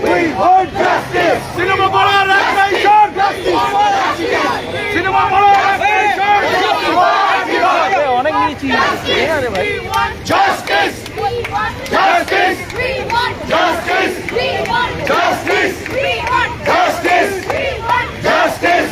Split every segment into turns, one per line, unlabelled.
We want justice.
Cinema Bola Recreation. Cinema
Bola Recreation.
Justice. Justice. Justice. Justice. Justice. Justice.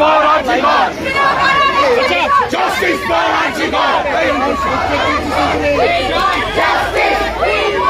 for Antigone! Justice for Antigone! Justice!
We want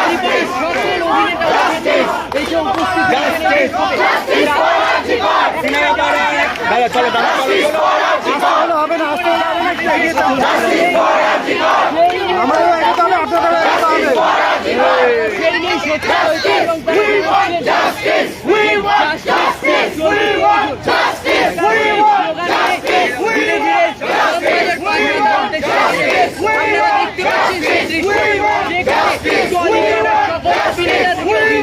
We want justice! We want Justice! We want Justice for Antigua!
দাদা চলো দাদা
Justice for Antigua!
হবে না আসতে হবে না একটু এগিয়ে যাও।
Justice for Antigua!
আমাদের এগোতে হবে আপনাদের এগোতে হবে
Justice for Antigua! We want justice! We want justice! We want justice! We want justice! We want justice! We want justice! We want justice! We want justice! We want justice! We want justice!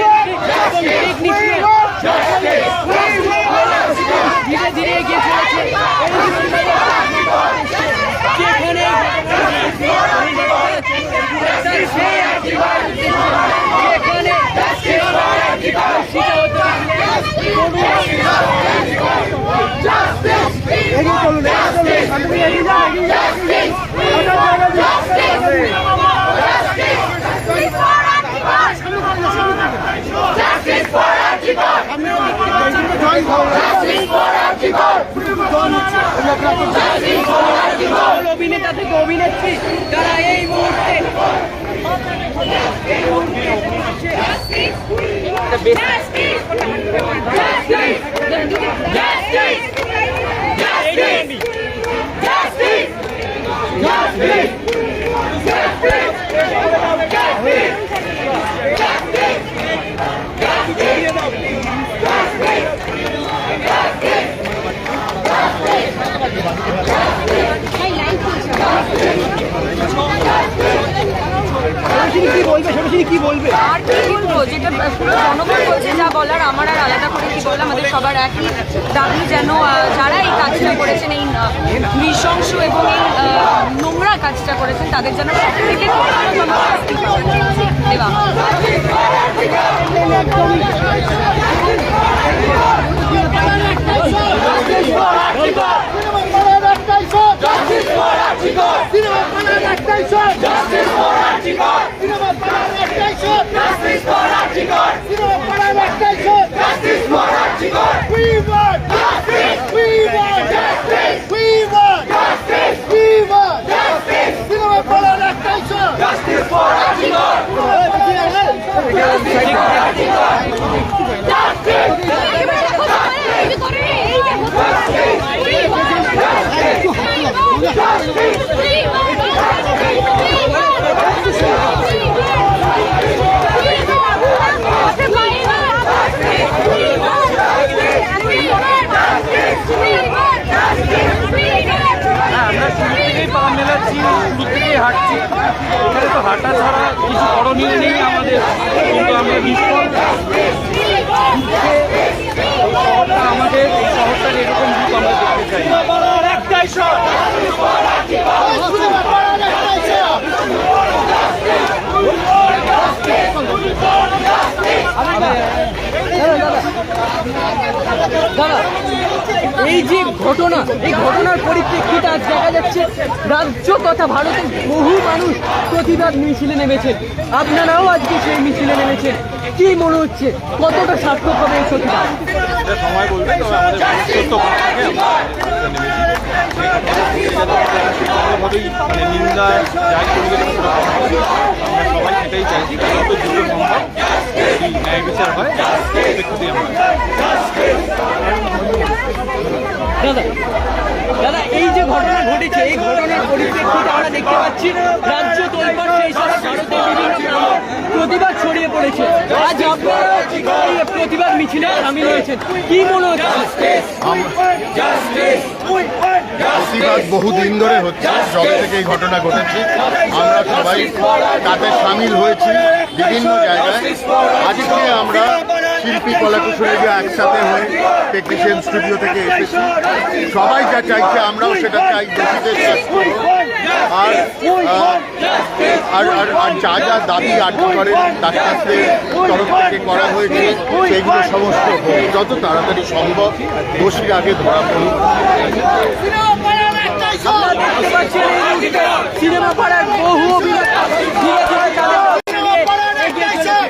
এগিয়ে চলুন এগিয়ে অভিনেতা থেকে অভিনেত্রী তারা এই মুহূর্তে Justice! Justice! Justice! Justice! বলবে সরাসরি কি বলবে
আর কি বলব যেটা পুরো জনগণ বলছে যা বলার আমার আর আলাদা করে কি বললাম আমাদের সবার একই দাবি যেন যারা এই কাজটা করেছেন এই নৃশংস এবং এই নোংরা কাজটা করেছেন তাদের যেন সব থেকে কঠোরতম দেওয়া!
Justice for Antigua!
সিনেমাপাড়ার একটাই স্বর We want justice! Justice! We want justice! We want justice! সিনেমাপাড়ার একটাই স্বর Justice for
আমরা শুরু থেকেই পা মেলাচ্ছি শুরু থেকেই হাঁটছি এখানে তো হাঁটা ছাড়া কিছু করণীয় নেই আমাদের কিন্তু আমরা নিষ্ফল শহরটা আমাদের এই শহরটার এরকম রূপ আমরা দেখতে চাই
একটাই শট
সিনেমাপাড়ার একটাই স্বর
এই যে ঘটনা, এই ঘটনার পরিপ্রেক্ষিতে আজ দেখা যাচ্ছে, রাজ্য তথা ভারতের বহু মানুষ প্রতিবাদ মিছিলে নেমেছেন। আপনারাও আজকে সেই মিছিলে নেমেছেন। কি মনে হচ্ছে, কতটা সার্থক হবে এই প্রতিবাদ?
সময় বলবে তবে আমাদের সত্য থেকে ভাবেই মানে নিন্দা যাই পরিবেশ আমরা সবাই সেটাই চাইছি যত দ্রুত সম্ভব যদি ন্যায় বিচার হয় সেক্ষেত্রে আমরা
দাদা, এই যে ঘটনা ঘটেছে, এই ঘটনার পরিপ্রেক্ষিতে আমরা দেখতে পাচ্ছি, রাজ্য তোলপাড় সেই সাথে ভারতের বিভিন্ন প্রতিবাদ ছড়িয়ে পড়েছে। আজ আপনারা প্রতিবাদ রয়েছেন কি মনে হচ্ছে?
বহুদিন ধরে হচ্ছে জগ থেকে এই ঘটনা ঘটেছে। আমরা সবাই তাতে সামিল হয়েছি বিভিন্ন জায়গায়। আজকে আমরা শিল্পী কলা কলাকুশলীরা একসাথে হয়ে টেকনিশিয়ান স্টুডিও থেকে এসেছি। সবাই যা চাইছে আমরাও সেটা চাই হোক। আর আর আর আর যা যা দাবি আটকে আটকরের ডাক্তারদের তরফ থেকে করা হয়েছে সেগুলো সমস্ত যত তাড়াতাড়ি সম্ভব দোষীর আগে ধরা পড়ুক।
সিনেমা পাড়ার বহু অভিনেতা ধীরে ধীরে তাদের
সিনেমাপাড়ার একটাই স্বর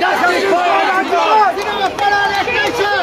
সিনেমাপাড়ার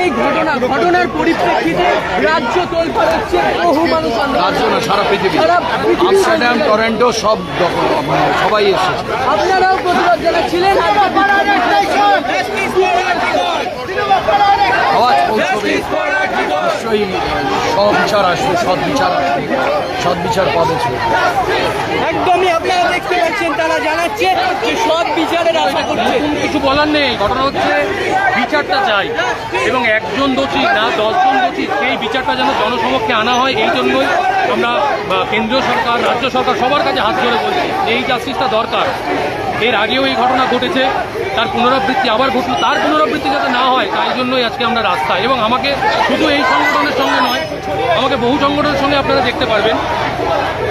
এই ঘটনা ঘটনার পরিপ্রেক্ষিতে রাজ্য তোলপাড় হচ্ছে বহু মানুষ
রাজ্য না সারা পৃথিবী। আমস্টারডাম টরেন্টো সব মানে সবাই এসেছে।
আপনারাও প্রতিবাদ জানাচ্ছিলেন
আওয়াজ পৌঁছবে নিশ্চয়ই সব আসবে সৎ বিচার আসবে সৎ বিচার পাবে
একদমই আপনারা দেখতে পাচ্ছেন তারা জানাচ্ছে যে সৎ বিচারের আশা করছে।
কিছু বলার নেই ঘটনা হচ্ছে বিচারটা চাই। এবং একজন দোষী না দশজন দোষী, সেই বিচারটা যেন জনসমক্ষে আনা হয়, এই জন্যই আমরা কেন্দ্রীয় সরকার, রাজ্য সরকার সবার কাছে হাত ধরে বলছি এই জাস্টিসটা দরকার। এর আগেও এই ঘটনা ঘটেছে, তার পুনরাবৃত্তি আবার ঘটল, তার পুনরাবৃত্তি যাতে না হয়, তাই জন্যই আজকে আমরা রাস্তায়। এবং আমাকে শুধু এই সংগঠনের সঙ্গে নয়, আমাকে বহু সংগঠনের সঙ্গে আপনারা দেখতে পারবেন।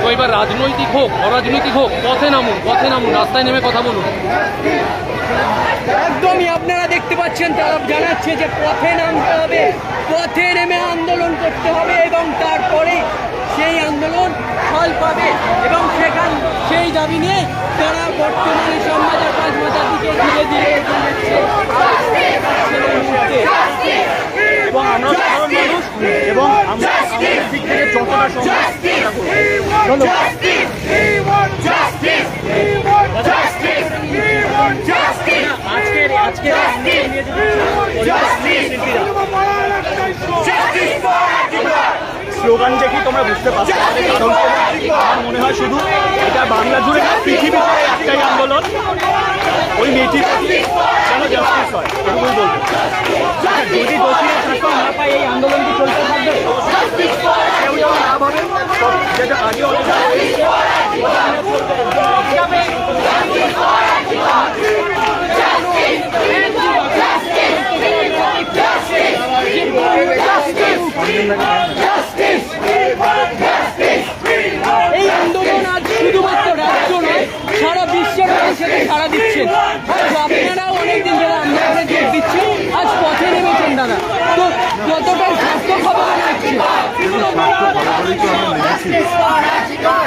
তো এবার রাজনৈতিক হোক, অরাজনৈতিক হোক, পথে নামুন পথে নামুন, রাস্তায় নেমে কথা বলুন।
দেখতে পাচ্ছেন তারা জানাচ্ছে যে পথে নামতে হবে পথে নেমে আন্দোলন করতে হবে এবং তারপরে সেই আন্দোলন ফল পাবে এবং সেখান সেই দাবি নিয়ে তারা বর্তমানে সমাজের পাঁচ মাথার দিকে ধীরে ধীরে।
এবং আমরা সাধারণ মানুষ এবং আমরা আমাদের দিক থেকে যতটা সম্ভব
আজকের আজকের
স্লোগান দেখি তোমরা বুঝতে পারছ? আমার মনে হয় শুধু এটা বাংলা জুড়ে না পৃথিবী জুড়ে একটাই আন্দোলন। ওই মেয়েটির যেন জাস্টিস হয়, এটুকুই বলব। যদি দোষী শাসন না পায় এই আন্দোলন কি চলতে থাকবে? কেউ যেন না ভাবে যেটা আগে অনেক
এই আন্দোলন আজ শুধুমাত্র রাজ্য সারা বিশ্বের সাথে সারা দিচ্ছে। আপনারাও অনেকদিন ধরে আন্দোলনে যোগ
দিচ্ছেন, আজ পথে নেমেছেন তো কতটা সার্থক হবে মনে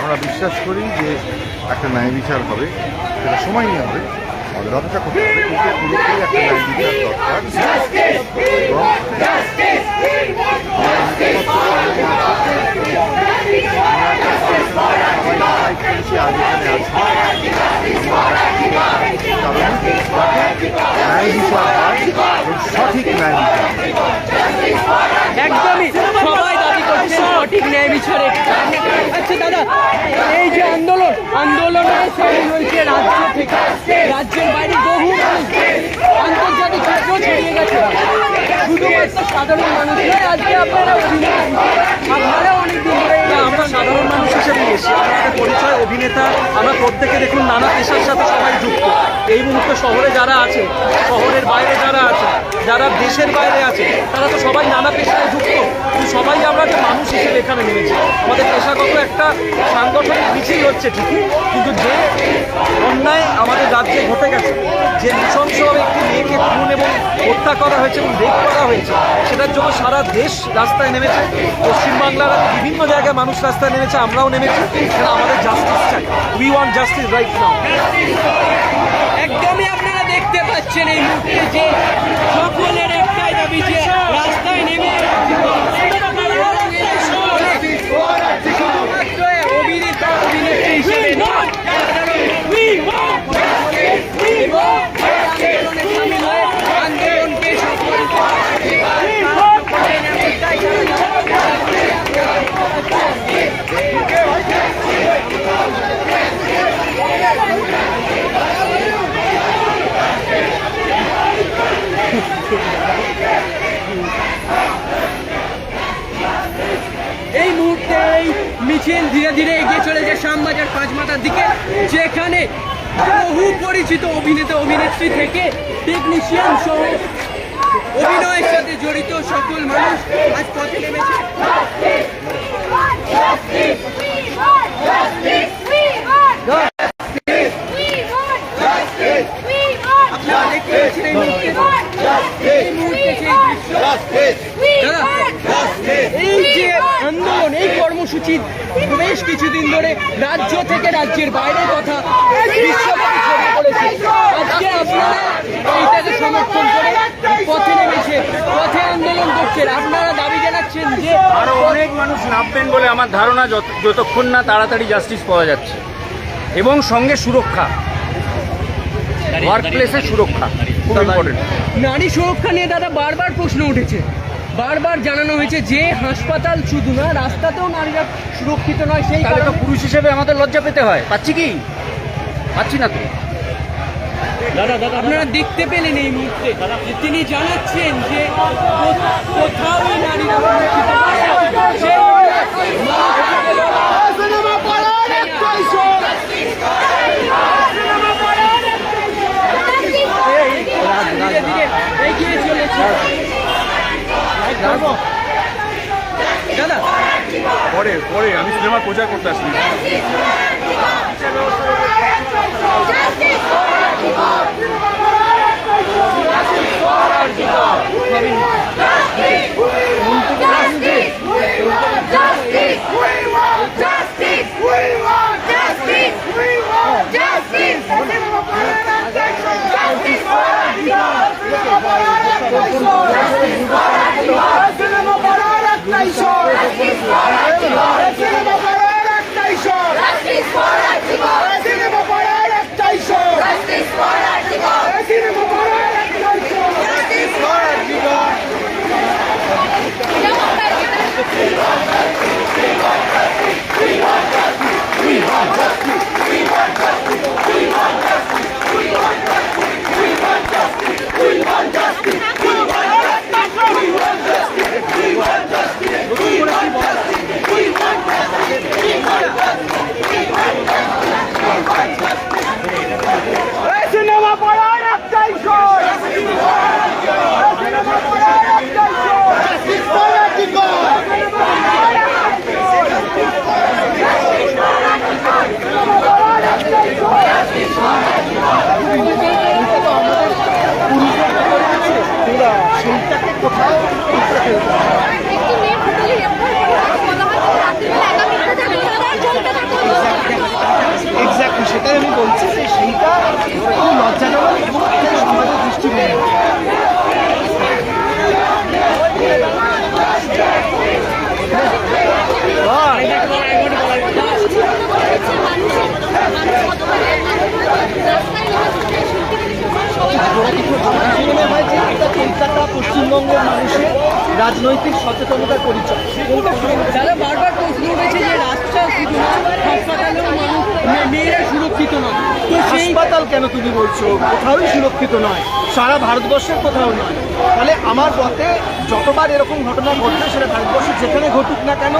আমরা বিশ্বাস করি যে একটা ন্যায় বিচার হবে, সেটা সময় নিয়ে হবে। অপেক্ষা করতে হবে। কিন্তু পুরোপুরি একটা এবং সঠিক
একদমই। সঠিক ন্যায় বিচারে আচ্ছা দাদা, এই যে আন্দোলন আন্দোলনে সামিল হয়েছে রাজ্য থেকে। রাজ্যের বাইরে বহু আন্তর্জাতিক ক্ষেত্র ছড়িয়ে গেছে। শুধুমাত্র সাধারণ মানুষ নয়, আজকে আপনারা আপনারা অনেক দিন
আমরা সাধারণ মানুষ হিসেবে এসেছি আমাদের পরিচয়, অভিনেতা, আমরা প্রত্যেকে দেখুন নানা পেশার সাথে সবাই যুক্ত। এই মুহূর্তে শহরে যারা আছে, শহরের বাইরে যারা আছে, যারা দেশের বাইরে আছে, তারা তো সবাই নানা পেশায় যুক্ত। সবাই আমরা যে মানুষ হিসেবে এখানে নেমেছি। আমাদের পেশাগত একটা সাংগঠনিক মিছিল হচ্ছে ঠিকই, কিন্তু যে অন্যায় আমাদের রাজ্যে ঘটে গেছে, যে নৃশংসভাবে একটি মেয়েকে খুন এবং হত্যা করা হয়েছে এবং রেপ করা হয়েছে, সেটার জন্য সারা দেশ রাস্তায় নেমেছে। পশ্চিমবাংলার বিভিন্ন জায়গায় মানুষ রাস্তায় নেমেছে, আমরাও নেমেছি। সেটা আমাদের জাস্টিস চাই? We want justice right now
একদমই আপনারা দেখতে পাচ্ছেন এই মুহূর্তে যে সকলের একটাই দাবি যে রাস্তায় নেমে শুধুমাত্র অভিনেতা অভিনেত্রী হিসেবে নয় এবং এই আন্দোলনে সামিল হয়ে আন্দোলনকে সফল করেন এমনটাই জানা এই মুহূর্তে এই মিছিল ধীরে ধীরে এগিয়ে চলেছে শ্যামবাজার পাঁচ মাথার দিকে, যেখানে বহু পরিচিত অভিনেতা, অভিনেত্রী থেকে টেকনিশিয়ান সহ অভিনয়ের সাথে জড়িত সকল মানুষ আজ পথে নেমেছে আপনারা দেখতে পাচ্ছেন এই মুহূর্তে এই মুহূর্তে সেই দৃশ্য দাদা, এই যে আন্দোলন কর্মসূচি বেশ কিছুদিন ধরে রাজ্য থেকে রাজ্যের বাইরের কথা আজকে আপনারা এইটাকে সমর্থন করে পথে নেমেছে পথে আন্দোলন করছেন। আপনারা দাবি জানাচ্ছেন যে
আরও অনেক মানুষ নামবেন বলে আমার ধারণা যত- যতক্ষণ না তাড়াতাড়ি জাস্টিস পাওয়া যাচ্ছে। এবং সঙ্গে সুরক্ষা। ওয়ার্ক প্লেসে সুরক্ষা। খুব ইম্পর্টেন্ট
নারী সুরক্ষা নিয়ে দাদা বারবার প্রশ্ন উঠেছে। বারবার জানানো হয়েছে যে হাসপাতাল শুধু না রাস্তাতেও নারীরা সুরক্ষিত নয় সেই
তাহলে তো
কারণে
পুরুষ হিসেবে আমাদের লজ্জা পেতে হয় পাচ্ছি কি পাচ্ছি না তো
আপনারা দেখতে পেলেন এই মুহূর্তে তিনি জানাচ্ছেন যে কোথাও নারীরা এগিয়ে চলেছে
পরে পরে আমি সিনেমার প্রচার করতে আসছি।
চিন্তাটা পশ্চিমবঙ্গের মানুষের রাজনৈতিক সচেতনতার পরিচয় যারা বারবার প্রশ্ন উঠেছে যে রাস্তা শুধু না হাসপাতালেও মেয়েরা সুরক্ষিত নয়। তো
হাসপাতাল কেন তুমি বলছো? কোথাওই সুরক্ষিত নয়। সারা ভারতবর্ষের কোথাও নয়। তাহলে আমার পথে যতবার এরকম ঘটনা ঘটবে সেটা ভারতবর্ষে যেখানে ঘটুক না কেন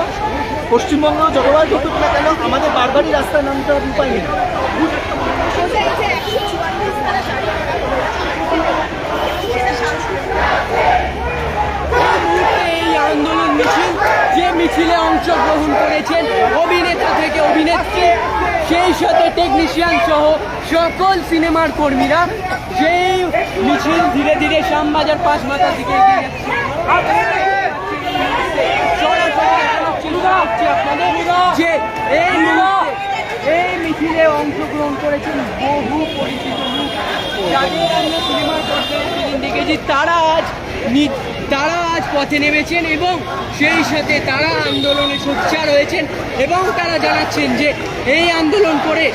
পশ্চিমবঙ্গ যতবার ঘটুক না কেন আমাদের বারবারই রাস্তায় নামতে হবে, উপায় নেই।
এই আন্দোলন মিছিল মিছিলে অংশগ্রহণ করেছেন অভিনেতা থেকে অভিনেত্রী, সেই সাথে সকল সিনেমার কর্মীরা, সেই মিছিল ধীরে ধীরে শ্যামবাজার পাঁচ মাথা দিকে আপনাদের যে এই এই মিছিলে অংশগ্রহণ করেছেন বহু পরিচিত দেখেছি তারা আজ তারা আজ পথে নেমেছেন এবং সেই সাথে তারা আন্দোলনে সোচ্চার রয়েছেন এবং তারা জানাচ্ছেন যে এই আন্দোলন করে,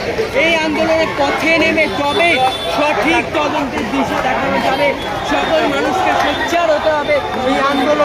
এই আন্দোলনের পথে নেমে তবে সঠিক তদন্তের দিশা দেখানো যাবে? সকল মানুষকে সোচ্চার হতে হবে। এই আন্দোলনের